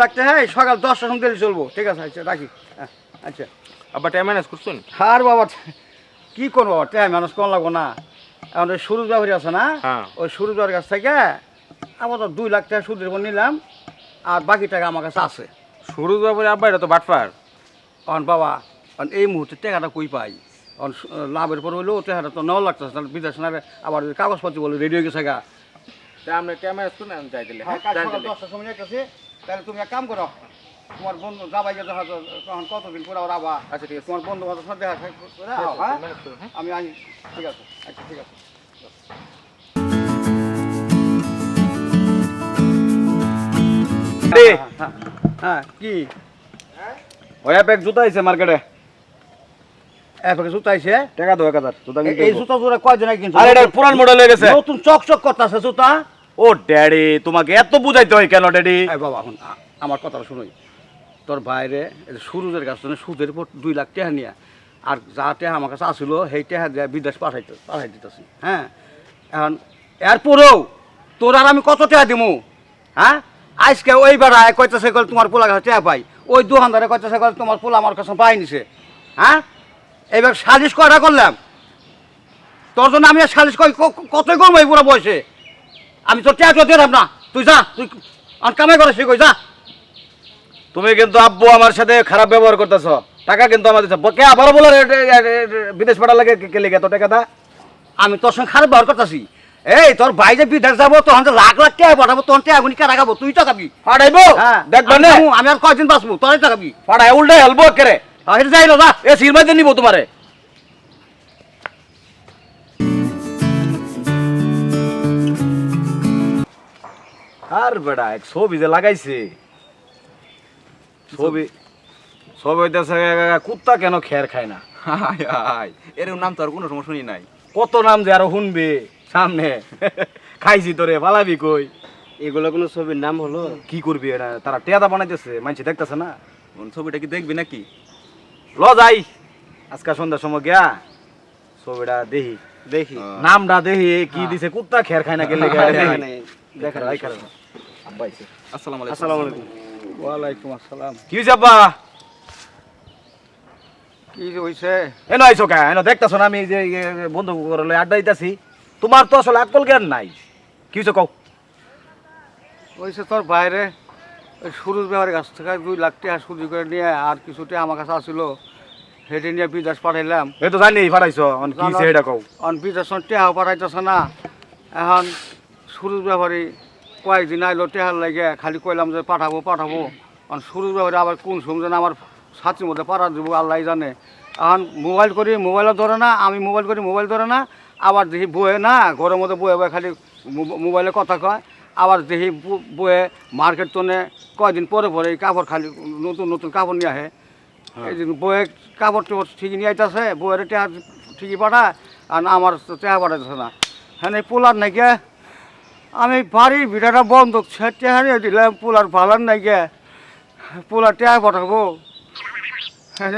টাকা এই সকাল দশটার সময় চলবো। ঠিক আছে আচ্ছা রাখি। হ্যাঁ, আচ্ছা। আব্বা টাইম ম্যানেজ করছেন? আর বাবা কি করব বাবা টাইম মানুষ কোন লাগবো না। এখন ওই সুরজ ব্যবহারী আছে না হ্যাঁ। ওই সুরজ বাবার কাছ থেকে আপাতত দুই লাখ টাকা সুদের উপর নিলাম আর বাকি টাকা আমার কাছে আছে। শুরু বাবুরে আব্বা এটা তো বাটফার। কারণ বাবা কারণ এই মুহূর্তে টাকাটা কই পাই? কারণ লাভের পর হইলেও টাকাটা তো নেওয়া লাগতেছে তাহলে বিদেশ না আবার কাগজপত্র বলে রেডি হয়ে গেছে গা। তা আমরা টাইম ম্যানেজ করে আমি যাই দিলে। হ্যাঁ, তাহলে তুমি এক কাম করো তোমার বন্ধু যাবাই গেছে হয়তো তখন কতদিন পরে আবার আবার? আচ্ছা ঠিক আছে। তোমার বন্ধু সাথে দেখা আও, হ্যাঁ? আমি আনি ঠিক আছে আচ্ছা ঠিক আছে। হ্যাঁ, হ্যাঁ, হ্যাঁ কি? ওই এক জুতা আইছে মার্কেটে। জুতা আইছে? টাকা দো এক হাজার জুতা এই জুতা জোড়া কয়জনে কিনছে? আরে এটা পুরান মডেল হয়ে গেছে। নতুন চকচক করতেছে জুতা। ও ড্যাডি, তোমাকে এত বুঝাইতে হয় কেন, ড্যাডি? বাবা এখন আমার কথাটা শুনোই তোর বাইরে সুরুজের কাছ থেকে সুদের উপর দুই লাখ টাকা নিয়ে, আর যা টাকা আমার কাছে আসলো, সেই টাকা দিয়ে বিদেশ পাঠাইতে, পাঠাই দিতেছি হ্যাঁ? এখন, এরপরেও তোর আর আমি কত টাকা দিমু? হ্যাঁ? আজকে ওই বেড়ায় কইতেছে কল তোমার পোলা কাছে টাকা পাই, ওই দোকানদারে কইতেছে কল তোমার পোলা আমার কাছে পাই নিছে হ্যাঁ? এবার সালিশ কয়টা করলাম? তোর জন্য আমি আর সালিশ করি ক- কতই কম এই পুরো বয়সে? আমি তোর টাকা দিলাম না তুই যা তুই আর কামাই করে সে কই যা। তুমি কিন্তু আব্বু আমার সাথে খারাপ ব্যবহার করতেছ। টাকা কিন্তু আমার দিচ্ছ কে আবার বলো বিদেশ পাঠা লাগে কে- কে লেগে এত টাকা দা আমি তোর সঙ্গে খারাপ ব্যবহার করতেছি। এই তোর ভাই যে বিদেশ যাব তখন যে লাখ লাখ টাকা পাঠাবো তখন টাকা গুনি কারা খাব? তুই টাকাবি ফাটাইবো হ্যাঁ। দেখবা আমি না আর কয়দিন বাঁচবো? তোরাই টাকাবি ফাটাই উল্টে হেলবো কেরে এটা যাইলো যা। এ সিলমাইতে নিবো তোমারে। আর বেড়া এক ছবি যে লাগাইছে। ছবি? ছবি হইতেছে কুত্তা কেন খের খায় না? হাই হাই এরকম নাম তো আর কোনো সময় শুনি নাই। কত নাম যে আরও শুনবে সামনে? খাইছি তোরে পালাবি কই? এগুলো কোনো ছবির নাম হলো? কি করবি এরা? তারা টেয়াদা বানাইতেছে মানুষ দেখতেছে না? কোন ছবিটা কি দেখবি নাকি? ল যাই। আজকে সন্ধ্যার সময় গিয়া ছবিটা দেখি। দেখি। নামটা দেখি কি দিছে কুত্তা খের খায় না গেলে? দেখেন আসসালামু আলাইকুম। আসসালামু আলাইকুম। ওয়ালাইকুম আসসালাম। কি হইছে আব্বা? কি হইছে? এনো আইছো কা? এনো দেখতাছো না আমি যে যে বন্ধু করলে আড্ডা দিতাছি। তোমার তো আসলে আকল জ্ঞান নাই। কি হইছে কও? হইছে তোর বাইরে সুরজ ব্যবহারের কাছ থেকে দুই লাখ টাকা সুদি করে নিয়ে আর কিছু টাকা আমার কাছে আসলো। সেটা নিয়ে বিদেশ পাঠাইলাম। তো জানি ফারাইছো অন কি কও। অন বিদেশ টেহাও পাঠাইতেছে না। এখন সুরজ ব্যাপারী কয়েকদিন আইলো টেহার লাগে খালি কইলাম যে পাঠাবো পাঠাবো। অন সুরজ ব্যাপারী আবার কোন সময় যেন আমার ছাত্রীর মধ্যে পাঠা দেবো আল্লাহ জানে। এখন মোবাইল করি মোবাইলও ধরে না আমি মোবাইল করি মোবাইল ধরে না আবার দেখি বয়ে না ঘরের মধ্যে বয়ে বয়ে খালি মোবাইলে কথা কয় আবার দেখি বয়ে মার্কেট টনে কয়দিন পরে পরে কাপড় খালি নতুন নতুন কাপড় নিয়ে আহে। এই বয়ে কাপড় টাপড় ঠিকই নিয়ে আইতাছে বইয়ের টেহা ঠিকই পাঠায় আর আমার তো টেহা পাঠাইতেছে না। হ্যাঁ পোলার নাকি আমি বাড়ির ভিটাটা বন্ধ ছেটে নিয়ে দিলাম, পোলার ভালার নাই গে। পোলার টেহা পাঠাবো।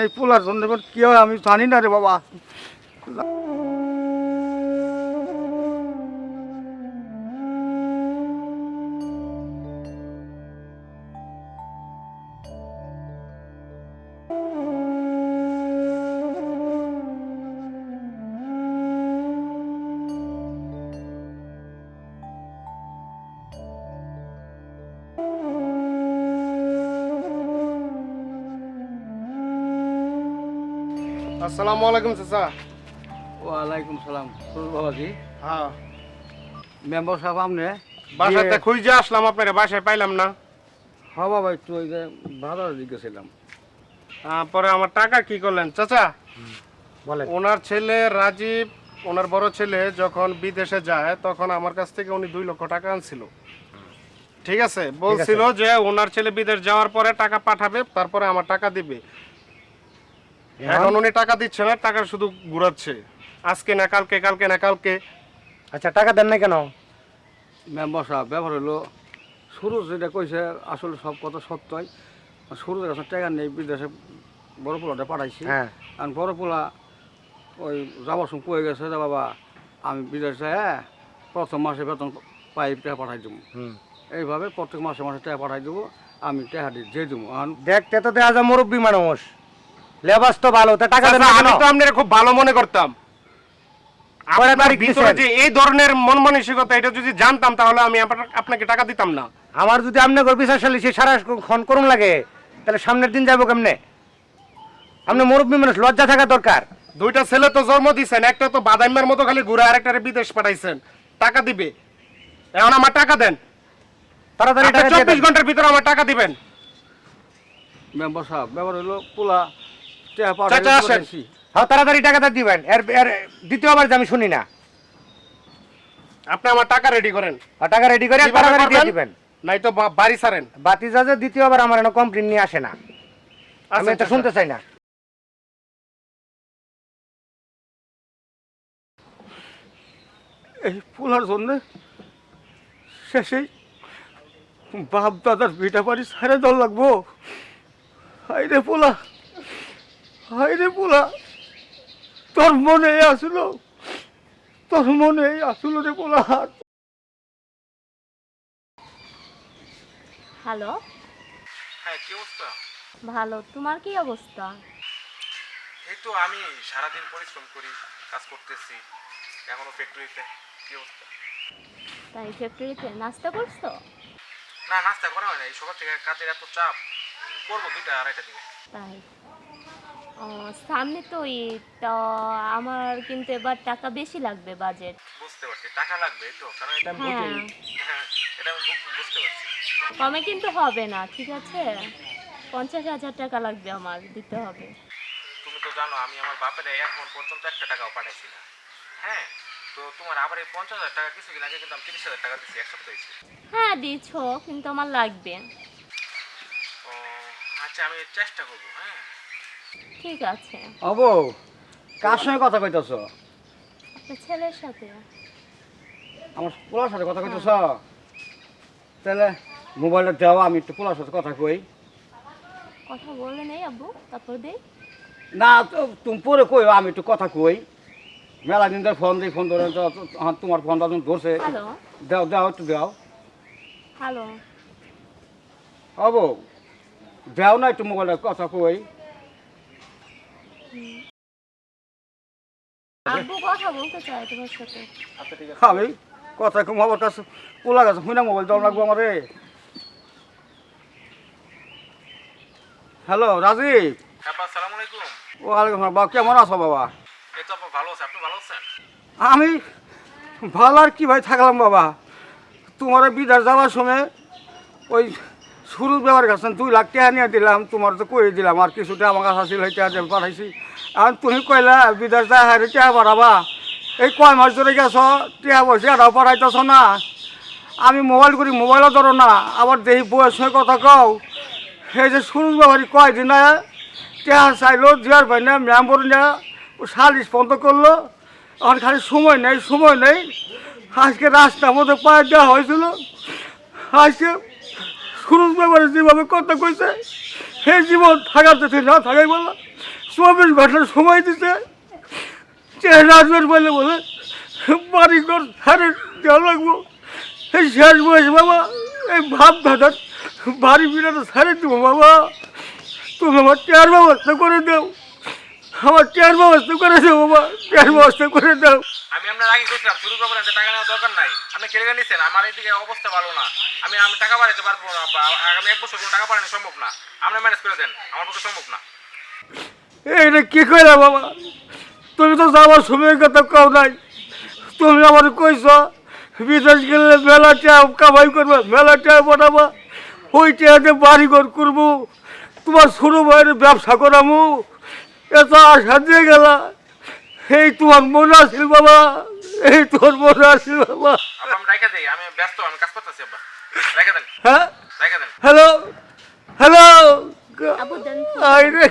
এই পোলার জন্য কেউ আমি জানি না রে বাবা। আসসালামু আলাইকুম চাচা। ওয়ালাইকুম সালাম। বাবাজি হ্যাঁ। মেম্বার সাহেব আপনি বাসাতে খুঁজে আসলাম আপনার বাসায় পাইলাম না। হ্যাঁ বাবা একটু ওই যে ভালো জিজ্ঞেছিলাম তারপরে আমার টাকা কি করলেন? চাচা বলেন। ওনার ছেলে রাজীব ওনার বড় ছেলে যখন বিদেশে যায় তখন আমার কাছ থেকে উনি দুই লক্ষ টাকা আনছিল। ঠিক আছে। বলছিল যে ওনার ছেলে বিদেশ যাওয়ার পরে টাকা পাঠাবে তারপরে আমার টাকা দিবে। এখন উনি টাকা দিচ্ছে না টাকা শুধু ঘুরাচ্ছে। আজকে না কালকে কালকে না কালকে। আচ্ছা টাকা দেন না কেন? মেম্বার সাহেব ব্যাপার হলো সুরজ যেটা কইছে আসলে সব কথা সত্যই। সুরজের কাছে টাকা নেই বিদেশে বড় পোলাটা পাঠাইছি। হ্যাঁ। আর বড় পোলা ওই যাবার সময় কয়ে গেছে যে বাবা আমি বিদেশে হ্যাঁ প্রথম মাসে বেতন পাই টাকা পাঠাই দেবো। এইভাবে প্রত্যেক মাসে মাসে টাকা পাঠাই দেবো আমি টেহাটি যে দেবো। এখন দেখতে তো দেখা যায় মুরব্বী মানুষ। লেবাস তো ভালো তা টাকা দেন আমি তো আপনার খুব ভালো মনে করতাম। আপনার ভিতরে যে এই ধরনের মন মানসিকতা এটা যদি জানতাম তাহলে আমি আপনাকে টাকা দিতাম না। আমার যদি সালিসি সারা খন করুন লাগে তাহলে সামনের দিন যাব কেমনে? আপনি মুরব্বী মানুষ লজ্জা থাকা দরকার। দুইটা ছেলে তো জন্ম দিছেন একটা তো বাদাইমের মতো খালি ঘুরে আর একটা বিদেশ পাঠাইছেন। টাকা দিবে। এখন আমার টাকা দেন। তাড়াতাড়ি টাকা চব্বিশ ঘণ্টার ভিতরে আমার টাকা দিবেন। মেম্বার সাহেব ব্যাপার হলো পোলা চাচা, আসেন। হ্যাঁ তাড়াতাড়ি টাকাটা দিবেন। এর এর দ্বিতীয়বার আমি শুনি না। আপনি আমার টাকা রেডি করেন। টাকা রেডি করে তাড়াতাড়ি দিয়ে দিবেন। নাই তো বাড়ি যাতে দ্বিতীয়বার আমার এনে কমপ্লেন নিয়ে আসে না। আমি আচ্ছা, এটা আচ্ছা। শুনতে চাই না। এই পোলার জন্য শেষেই বাপ দাদার ভিটা বাড়ি সারে দল লাগবো। হাই রে পোলা। হাই রে পোলা তোর মনে আসলো তোর মনে আসলো রে পোলা হ্যালো। হ্যাঁ কি অবস্থা? ভালো তোমার কি অবস্থা? এই তো আমি সারাদিন পরিশ্রম করি কাজ করতেছি এখনও ফ্যাক্টরিতে কি অবস্থা? তাই ফ্যাক্টরিতে নাস্তা করছ? না নাস্তা করা হয় না এই সকাল থেকে কাজের এত চাপ করব দুইটা আড়াইটা দিকে। তাই। সামনে তো ঈদ তো আমার কিন্তু এবার টাকা বেশি লাগবে বাজেট বুঝতে পারছি টাকা লাগবে তো কারণ এটা হ্যাঁ। হ্যাঁ এটা আমি বুঝতে পারছি। কমে কিন্তু হবে না ঠিক আছে? পঞ্চাশ হাজার টাকা লাগবে আমার দিতে হবে। তুমি তো জানো আমি আমার বাপের এখন পর্যন্ত একটা টাকাও পাঠাইছি না। হ্যাঁ তো তোমার আবার এই পঞ্চাশ হাজার টাকা কিছুদিন আগে কিন্তু আমি তিরিশ হাজার টাকা দিচ্ছি এক সপ্তাহ হ্যাঁ দিছো কিন্তু আমার লাগবে। ও আচ্ছা আমি চেষ্টা করব হ্যাঁ। ঠিক আছে। অবো কার সঙ্গে কথা কইতেছ? আপনার ছেলের সাথে। আমার পোলার সাথে কথা কইতেছ? তাহলে মোবাইলটা দেওয়া আমি একটু পোলার সাথে কথা কই। কথা বলে নেই আব্বু তারপর দেই। না তুমি পরে কই আমি একটু কথা কই। মেলা দিন ধরে ফোন দিই ফোন ধরে হ্যাঁ, তোমার ফোনটা তুমি ধরছে। দাও দাও একটু দাও। হ্যালো। হব দাও না একটু মোবাইলটা কথা কই। আব্বু কথা বলতে চাই তোমার সাথে। আমি কথা কম আমার কাছে পোলা গেছে শুনে মোবাইল দেওয়া লাগবো আমারে। হ্যালো রাজীব। হ্যাঁ বা সালাম আলাইকুম। ওয়ালাইকুম বাবা কেমন আছো বাবা? এই তো আপা ভালো আছে আপনি ভালো আছেন? আমি ভালো আর কি ভাই থাকলাম বাবা। তোমার বিদার যাওয়ার সময় ওই শুরু ব্যবহার গেছেন দুই লাখ টাকা নিয়ে দিলাম, তোমার তো কই দিলাম, আর কিছুটা আমার কাছে ওই টাকা দিয়ে পাঠাইছি। আর তুমি কইলা বিদার যা হারে টাকা পাঠাবা। এই কয় মাস ধরে গেছ, টাকা পয়সা এটাও পাঠাইতেছ না। আমি মোবাইল করি, মোবাইলও ধরো না, আবার দেহি বউয়ের সঙ্গে কথা কও। সেই যে শুরু ব্যবহারী কয় দিন টাকা চাইলো, জিয়ার ভাই না, ম্যাম বলে না সালিশ বন্ধ করল। আর খালি সময় নেই সময় নেই। আজকে রাস্তার মধ্যে পায়ে দেওয়া হয়েছিল। আজকে সুরজ ব্যাপারে যেভাবে কথা কইছে সেই জীবন থাকার যদি না থাকাই বললাম চব্বিশ ঘণ্টার সময় দিতে চেহারা আসবেন বলে বলে বাড়ি ঘর সারে দেওয়া লাগবো। এই শেষ বয়স বাবা, এই ভাব দাদার বাড়ি বিরাটা সারে দেবো বাবা। তুমি আমার চেয়ার ব্যবস্থা করে দাও। আমার চেয়ার ব্যবস্থা করে দাও বাবা চেয়ার ব্যবস্থা করে দাও। আমি আপনার আগে গেছিলাম শুরু করবেন টাকা নেওয়ার দরকার নাই। আপনি কেড়ে নিচ্ছেন আমার এইদিকে অবস্থা ভালো না। আমি আমি টাকা বাড়াইতে পারব না এক বছর টাকা বাড়ানো সম্ভব না। আপনি ম্যানেজ করে দেন, আমার পক্ষে সম্ভব না। এইটা কি কইলা বাবা? তুমি তো যাবার সময় কথা কও নাই। তুমি আমার কইছ, বিদেশ গেলে মেলা টাকা কামাই করবে, মেলা টাকা পাঠাবা ওই টাকাতে বাড়ি ঘর করব, তোমার ছোট ভাইয়ের ব্যবসা করামু। এত আশা দিয়ে গেলা। এই তোমার মনে আছিল বাবা, এই তোর মনে আছিল বাবা। আব্বা আমি রেখে দিই আমি ব্যস্ত আমি কাজ করতেছি আব্বা রেখে দেন। হ্যাঁ? দেন। হ্যালো? হ্যালো? দেন। আরে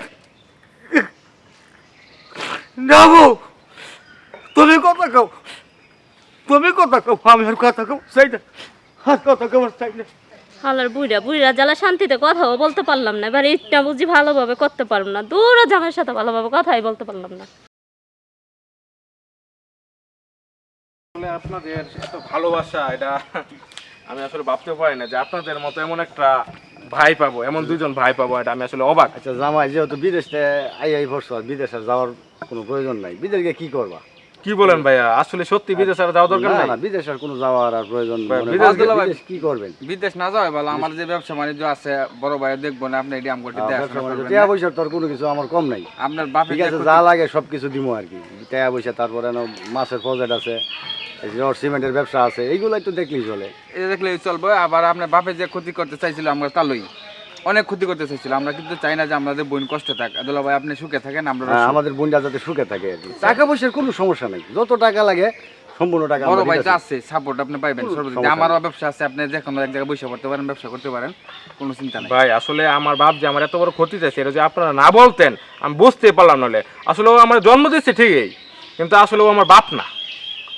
তুমি কথা কও। তুমি কথা কও আমি আর কথা কও চাই না। আর কথা কও চাই না। হালার বুড়া বুড়া জ্বালা শান্তিতে কথাও বলতে পারলাম না। এবার ইটটা বুঝি ভালোভাবে করতে পারলাম না। দূরে জামাইয়ের সাথে ভালোভাবে কথাই বলতে পারলাম না। আপনাদের এত ভালোবাসা, এটা আমি আসলে ভাবতে পারি না যে আপনাদের মতো এমন একটা ভাই পাবো, এমন দুজন ভাই পাবো, এটা আমি আসলে অবাক। আচ্ছা জামাই, যেহেতু বিদেশে আই আই ভরসা, বিদেশে যাওয়ার কোনো প্রয়োজন নাই, বিদেশে কি করবা? কি বলেন ভাইয়া? আসলে সত্যি বিদেশে আর যাওয়া দরকার না নাই? না বিদেশের কোনো যাওয়ার আর প্রয়োজন বিদেশ গেলে বিদেশ কি করবেন? বিদেশ না যাওয়াই ভালো। আমার যে ব্যবসা বাণিজ্য আছে বড় ভাই দেখব না আপনি এটি আমগোটি দেখাশোনা করবেন টাকা পয়সা তোর কোনো কিছু আমার কম নাই। আপনার বাপের ঠিক আছে যা লাগে সব কিছু দিব আর কি। টাকা পয়সা তারপরে না মাছের প্রজেক্ট আছে সিমেন্টের ব্যবসা আছে এইগুলো একটু দেখলেই চলে। এই দেখলে চলবে। আবার আপনার বাপে যে ক্ষতি করতে চাইছিল আমরা তালই। অনেক ক্ষতি করতে চাইছিল। আমরা কিন্তু চাই না যে আমাদের বোন কষ্ট থাক। আদুল্লাহ ভাই আপনি সুখে থাকেন আমরা হ্যাঁ, আমাদের বোনটা যাতে সুখে থাকে আর কি। টাকা পয়সার কোনো সমস্যা নেই। যত টাকা লাগে সম্পূর্ণ টাকা বড় ভাই যা আছে সাপোর্ট আপনি পাইবেন কোনো সর্বদিক আমারও ব্যবসা আছে আপনি যে কোনো এক জায়গায় বসে পড়তে পারেন ব্যবসা করতে পারেন কোনো চিন্তা নেই। ভাই আসলে আমার বাপ যে আমার এত বড় ক্ষতি চাইছে এটা যে আপনারা না বলতেন আমি বুঝতে পারলাম নাহলে আসলে ও আমার জন্ম দিচ্ছে ঠিকই কিন্তু আসলে ও আমার বাপ না।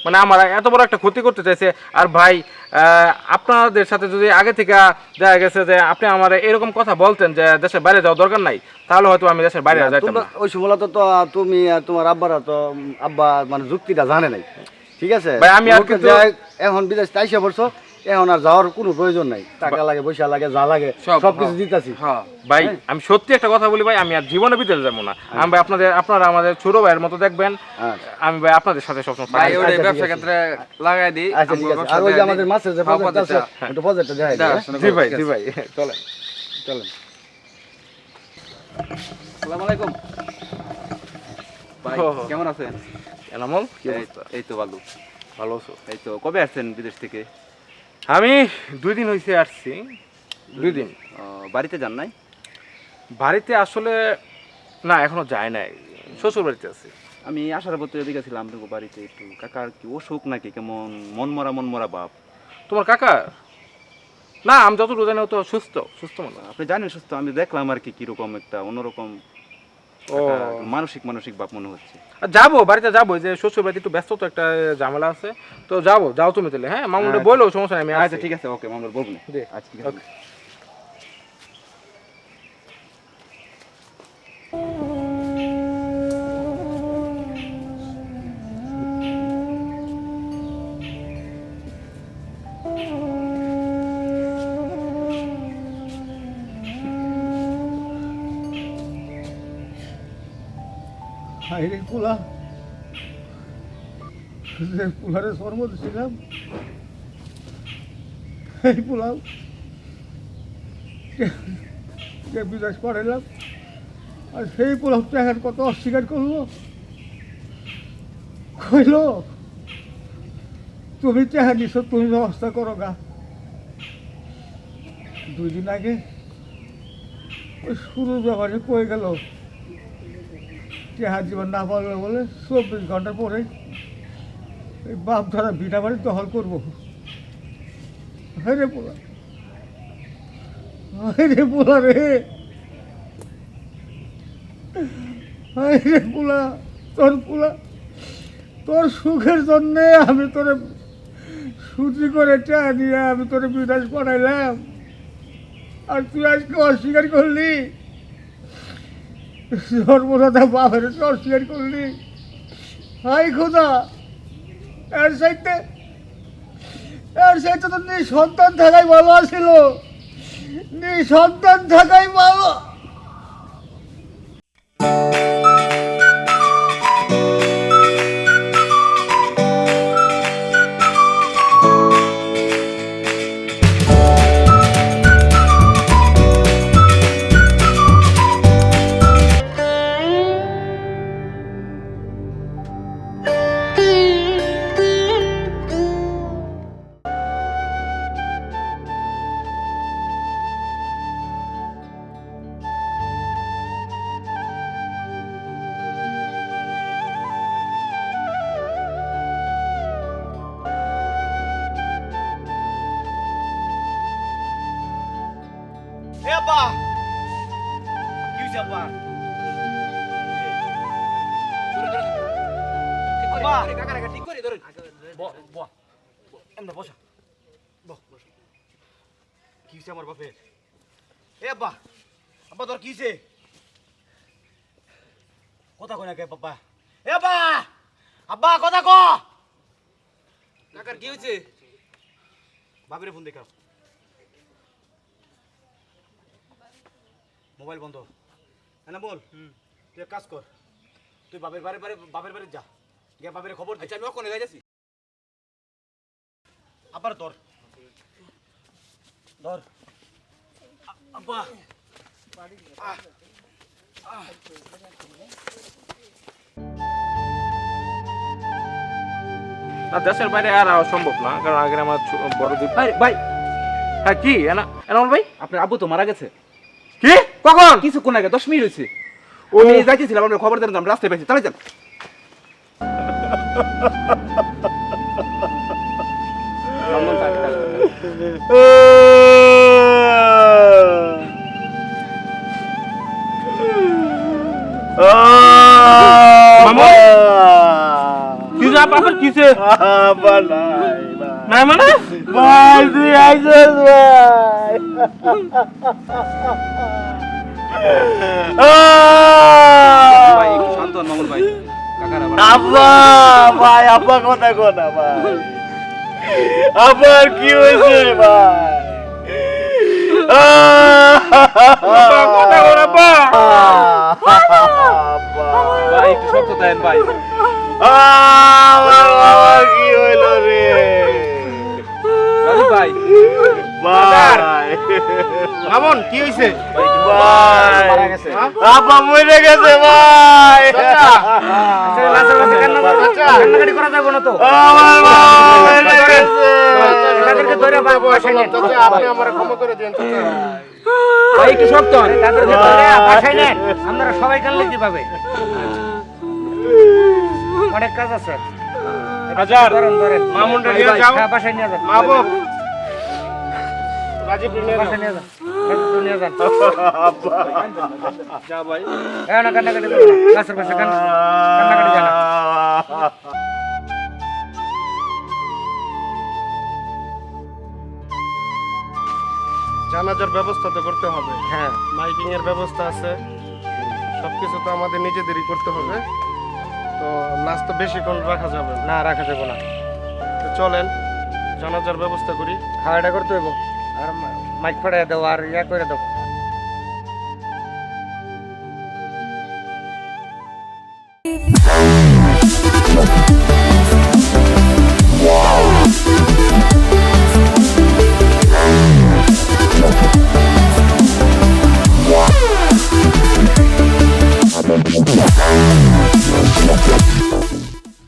মানে আমার এত বড় একটা ক্ষতি করতে চাইছে। আর ভাই আপনাদের সাথে যদি আগে থেকে দেখা গেছে যে আপনি আমার এরকম কথা বলতেন যে দেশের বাইরে যাওয়ার দরকার নাই তাহলে হয়তো আমি দেশের বাইরে না, যাইতাম না। ওই সময় তো তুমি তোমার আব্বার তো আব্বা মানে যুক্তিটা জানে নাই। ঠিক আছে? ভাই, আমি আর এখন বিদেশ তাইসে পড়ছো এখন আর যাওয়ার কোনো প্রয়োজন নাই। টাকা লাগে পয়সা লাগে যা লাগে সব, সব কিছু ভাই আমি সত্যি একটা কথা বলি ভাই আমি আর জীবনে বিদেশে যাব না। আমি ভাই আপনাদের আপনারা আমাদের ছোট ভাইয়ের মতো দেখবেন। হ্যাঁ। আমি ভাই আপনাদের সাথে ভাই আচ্ছা, ব্যবসা আছে। ক্ষেত্রে লাগাই দিই আচ্ছা ঠিক আছে। আর ওই যে আমাদের মাছের যে প্রজেক্ট আছে ওটা প্রজেক্টটা দেখাই? জি ভাই জি ভাই চলেন। চলেন। আসসালামু আলাইকুম। ভাই হো, হো। কেমন আছেন? এনামল? এই তো ভালো। ভালো আছো? এই তো কবে আসছেন বিদেশ থেকে? আমি দুই দিন হয়েছে আসছি। দুই দিন। বাড়িতে যান নাই? বাড়িতে আসলে না এখনও যায় নাই। শ্বশুর বাড়িতে আছি। আমি আসার পথে এদিকে ছিলাম আপনাকে বাড়িতে একটু কাকার কি অসুখ নাকি কেমন? মন মরা মন মরা বাপ। তোমার কাকা? না আমি যতটুকু জানি ও তো সুস্থ সুস্থ মনে হয়। আপনি জানেন সুস্থ আমি দেখলাম আর কি কীরকম একটা অন্যরকম মানসিক মানসিক বাপ মনে হচ্ছে। আর যাব বাড়িতে যাব যে শ্বশুর বাড়িতে একটু ব্যস্ত তো একটা ঝামেলা আছে। তো যাব যাও তুমি তাহলে হ্যাঁ? মামুনটা বলো বলল সমস্যা নেই আচ্ছা আচ্ছা ঠিক আছে ওকে মামুন বলব আচ্ছা ঠিক আছে। হাইরে পোলা যে পোলারে শর্ম দিছিলাম। এই পোলাও বিদেশ পাঠাইলাম। আর সেই পোলাও এখন কত অস্বীকার করল। কইল, তুমি চেহারা নিছ তুমি ব্যবস্থা করো গা। দুই দিন আগে ওই শুরুর ব্যাপারে কয়ে গেল চেহারা না পারবে বলে চব্বিশ ঘণ্টা পরে এই বাপ ধরা ভিটা বাড়ি দখল করব। রে পোলা। রে পোলা রে। রে পোলা, তোর পোলা, তোর সুখের জন্যে আমি তোরে সুচি করে চা দিয়ে আমি তোরে বিদেশ পাঠাইলাম। আর তুই আজকে অস্বীকার করলি? সর্বদাতা বাপের অস্বীকার করলি। হাই খোদা, এর সাইতে এর সাইতে তো নিঃসন্তান থাকাই ভালো নি নিঃসন্তান থাকাই ভালো। আব্বা কি হইছে আব্বা আব্বা এমনি বসা। বহ, বস। কি হইছে আমার বাপের? এ আব্বা আব্বা তোর কি হইছে? কথা কই না কে বাবা এ আব্বা আব্বা কথা ক। কাকার কি হইছে? বাপের ফোন দেখাও মোবাইল বন্ধ। হ্যাঁ বল? তুই এক কাজ কর। তুই বাপের বাড়ি বাড়ি বাপের বাড়ি যা। গিয়ে বাপের খবর আচ্ছা আমি ওখানে যাইছি আবার ধর। ধর। আব্বা। না দেশের বাইরে আর সম্ভব না কারণ আগে আমার বড় ভাই ভাই। হ্যাঁ কি? এনা এনামুল ভাই? আপনার আব্বু তো মারা গেছে। কি? কখন? কিছুক্ষণ আগে দশ মিনিট হয়েছে। আমি যাইতেছিলাম আপনার খবর দিলাম রাস্তায় পাইছি। তাহলে যান। মামু। কি যা বাপের কিসে নাই মানে? ভাই তুই আইসস ভাই। ভাই একটু শান্ত হন মামুন ভাই। কাকার আবার আব্বা ভাই আব্বা কথা কথা ভাই। আবার কি হয়েছে ভাই? কথা ভাই একটু শক্ত দেন ভাই। আমার বাবা কি হইল রে? ভাই। ভাই। কি হয়েছে ভাই আব্বা মরে গেছে ভাই। লাশের কাছে কান্না- কান্নাকাটি করা যাবে না তো। আমার বাবা গেছে। তাদেরকে ধরে বা- বাসায় আপনি আমার ক্ষমা করে দিন ভাই একটু শক্ত তাদেরকে ধরে বাসায় নেন আপনারা সবাই কানলে কীভাবে অনেক কাজ আছে। হাজার। ধরেন ধরেন। মামুনটা নিয়ে যাও। বাসায় নিয়ে মাহবুব রাজীব নিয়ে যাও। বাসায় নিয়ে যান বাসায় নিয়ে যান যা ভাই। হ্যাঁ না কান্নাকাটি করো পাশে কান্নাকাটি জানা। জানাজার ব্যবস্থা তো করতে হবে। হ্যাঁ। মাইকিং এর ব্যবস্থা আছে। সবকিছু তো আমাদের নিজেদেরই করতে হবে। তো নাচ তো বেশিক্ষণ রাখা যাবে। না রাখা যাবে না। তো চলেন জানাজার ব্যবস্থা করি। খাওয়াটা করতে হইব। আর মাইক ফাড়াই দাও আর ইয়া করে দাও।